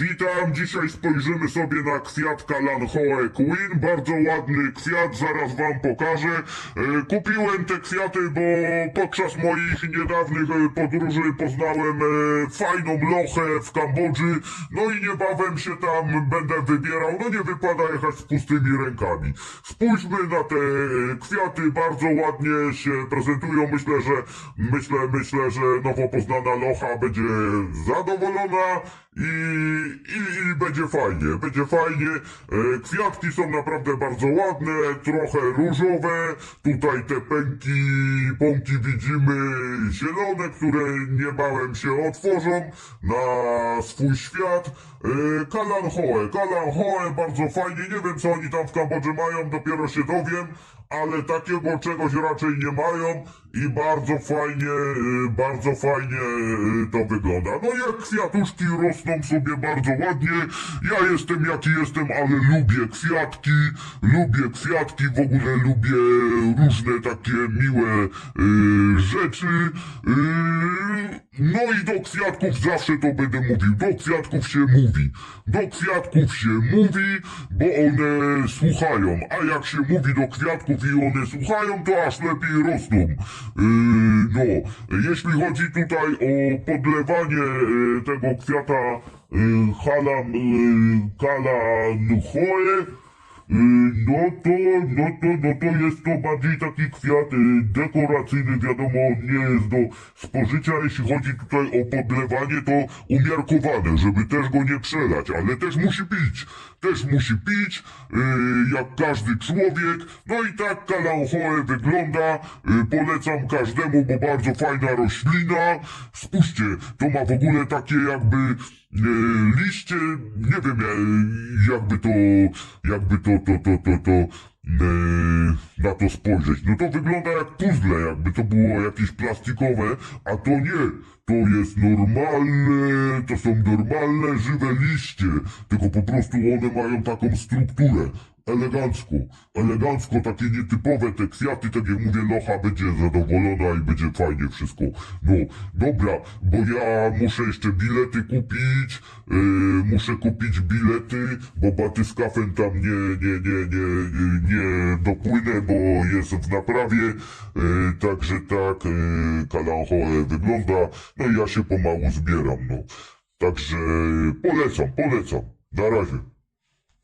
Witam, dzisiaj spojrzymy sobie na kwiat Kalanchoe Queen. Bardzo ładny kwiat, zaraz wam pokażę. E, Kupiłem te kwiaty, bo podczas moich niedawnych e, podróży poznałem e, fajną lochę w Kambodży. No i niebawem się tam będę wybierał. No nie wypada jechać z pustymi rękami. Spójrzmy na te kwiaty, bardzo ładnie się prezentują. Myślę, że myślę, myślę, że nowo poznana locha będzie zadowolona i, i, i będzie fajnie, będzie fajnie. E, Kwiatki są naprawdę bardzo ładne, trochę różowe. Tutaj te pęki, pąki widzimy zielone, które niebawem się otworzą na swój świat. E, Kalanchoe, Kalanchoe, bardzo fajnie. Nie wiem co oni tam w Kambodży mają, dopiero się dowiem ale takiego czegoś raczej nie mają i bardzo fajnie, y, bardzo fajnie y, to wygląda. No jak kwiatuszki rosną sobie bardzo ładnie, ja jestem jaki jestem, ale lubię kwiatki, lubię kwiatki, w ogóle lubię różne takie miłe y, rzeczy. No i do kwiatków zawsze to będę mówił, do kwiatków się mówi, do kwiatków się mówi, bo one słuchają, a jak się mówi do kwiatków i one słuchają, to aż lepiej rosną. Yy, no, jeśli chodzi tutaj o podlewanie yy, tego kwiata yy, halam, yy, kalanchoe, Yy, No to, no to, no to jest to bardziej taki kwiat yy, dekoracyjny, wiadomo, nie jest do spożycia. Jeśli chodzi tutaj o podlewanie, to umiarkowane, żeby też go nie przelać, ale też musi pić. Też musi pić, yy, jak każdy człowiek. No i tak kalanchoe wygląda. Polecam każdemu, bo bardzo fajna roślina. Spójrzcie, to ma w ogóle takie jakby liście, nie wiem jakby to, jakby to, to, to, to, to e, na to spojrzeć. No to wygląda jak puzzle, jakby to było jakieś plastikowe, a to nie. To jest normalne, to są normalne, żywe liście, tylko po prostu one mają taką strukturę. Elegancko, elegancko, takie nietypowe te kwiaty, tak jak mówię, Locha będzie zadowolona i będzie fajnie wszystko. No, dobra, bo ja muszę jeszcze bilety kupić, yy, muszę kupić bilety, bo batyskafem tam nie, nie, nie, nie, nie dopłynę, bo jest w naprawie, yy, także tak, yy, Kalanchoe wygląda, no i ja się pomału zbieram, no. Także polecam, polecam. Na razie.